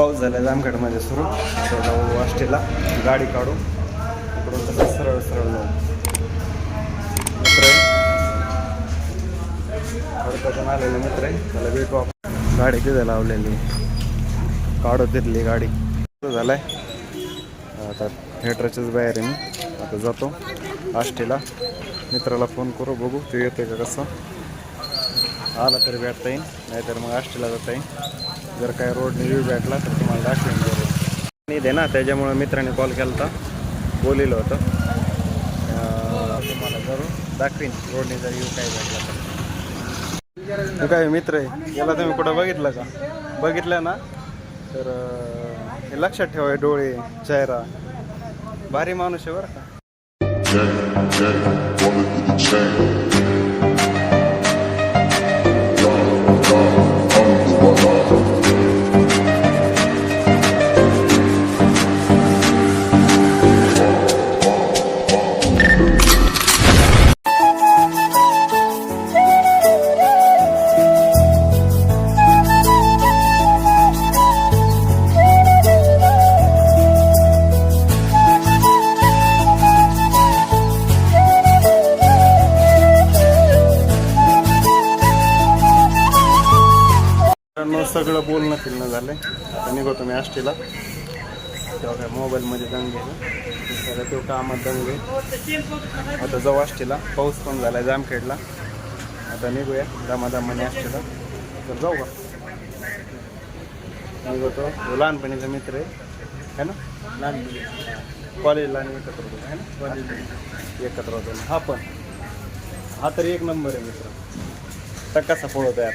पाऊस झाला जामखेडमध्ये सुरू. तर जाऊ वाष्टीला. गाडी काढू. इकडून तसं सरळ सरळ जाऊ. मित्र आहे. खडकातून आलेले मित्र आहे. त्याला भेटू आपण. गाडी तिथे लावलेली. काढू तिथली गाडी. सुरू झालाय. आता थिएटरच्याच बाहेर आहे मी. आता जातो. आष्टीला मित्राला फोन करू. बघू. ते येते का कसं? आला तरी भेटता येईल नाहीतर मग आष्टीला जाता येईल जर काय रोडने व्ह्यू भेटला तर तुम्हाला दाखवेन बरोबर नाही दे ना त्याच्यामुळं मित्राने कॉल केला होता. बोलिलं होतं तुम्हाला जरूर दाखवीन रोडने जर येऊ काय भेटला तर. काय मित्र आहे? याला तुम्ही कुठं बघितलं का? बघितलं ना? तर हे लक्षात ठेवा डोळे चेहरा. भारी माणूस आहे बरं का. सगळं बोलणं फिरणं झालंय. आता निघतो मी आष्टीला. तेव्हा काय मोबाईलमध्ये दंग आहे तेव्हा कामात दंग आहे. आता जाऊ आष्टीला. पाऊस पण झालाय जामखेडला. आता निघूया दमादमाने आष्टीला. तर जाऊ का? निघतो. तो लहानपणीचा मित्र आहे. है ना? लहानपणी. कॉलेजला आणि एकत्र होतो. है ना? एकत्र होतो. हा पण. हा तरी एक नंबर आहे मित्र. तर कसा पळवतो यार.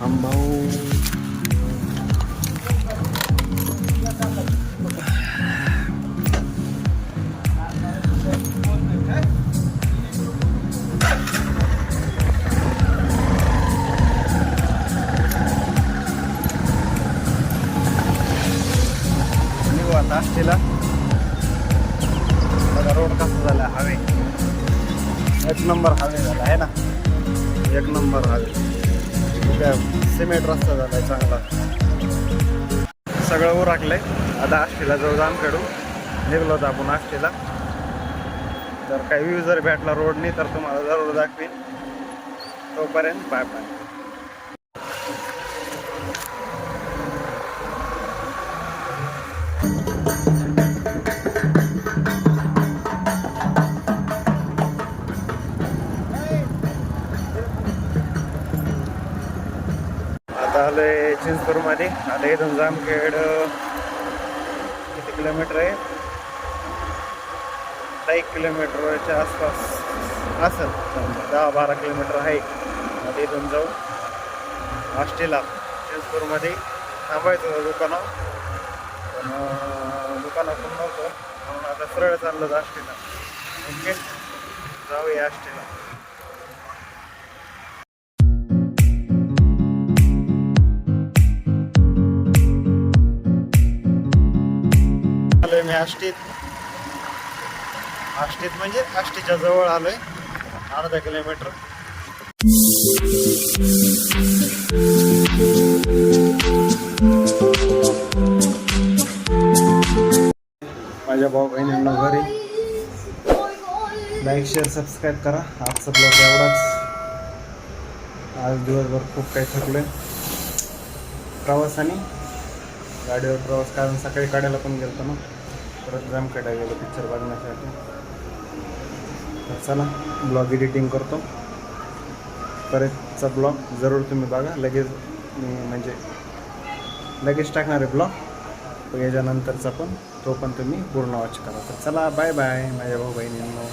हम भाऊ निघू आता आष्टीला बघा रोड कसा झाला हवे एक नंबर हवे झाला आहे ना एक नंबर हवे काय सिमेंट रस्ता झाला आहे चांगला. सगळं उराकलंय. आता आष्टीला जाऊ जाम खेळू निघलो होतो आपण आष्टीला. तर काही व्ह्यू जर भेटला रोडनी तर तुम्हाला जरूर दाखवीन. तोपर्यंत बाय बाय आता चिंचपूरमध्ये आता इथून जामखेड किती किलोमीटर आहे? आता एक किलोमीटरच्या आसपास असेल. दहा बारा किलोमीटर आहे. आता इथून जाऊ. आष्टीला चिंचपूरमध्ये थांबायचं दुकाना दुकानावर. पण अं, दुकानातून नव्हतं. म्हणून आता सरळ चाललं आष्टीला ओके. जाऊया आष्टीला मी आष्टीत आष्टीत म्हणजे आष्टीच्या जवळ आलोय. अर्धा किलोमीटर. माझ्या भाऊ बहिणींना घरी. लाईक शेअर सबस्क्राईब करा. आजचा ब्लॉग एवढाच. आज दिवसभर खूप काही थकलोय. प्रवासाने गाडीवर प्रवास कारण सकाळी काढायला पण गेलतो ना. परत जाम गेलो पिक्चर बघण्यासाठी. तर चला ब्लॉग एडिटिंग करतो. परतचा ब्लॉग जरूर तुम्ही बघा. लगेच मी म्हणजे लगेच टाकणार आहे ब्लॉग याच्यानंतरचा पण तो पण तुम्ही पूर्ण वॉच करा. तर चला बाय बाय माझ्या भाऊ बहिणींनो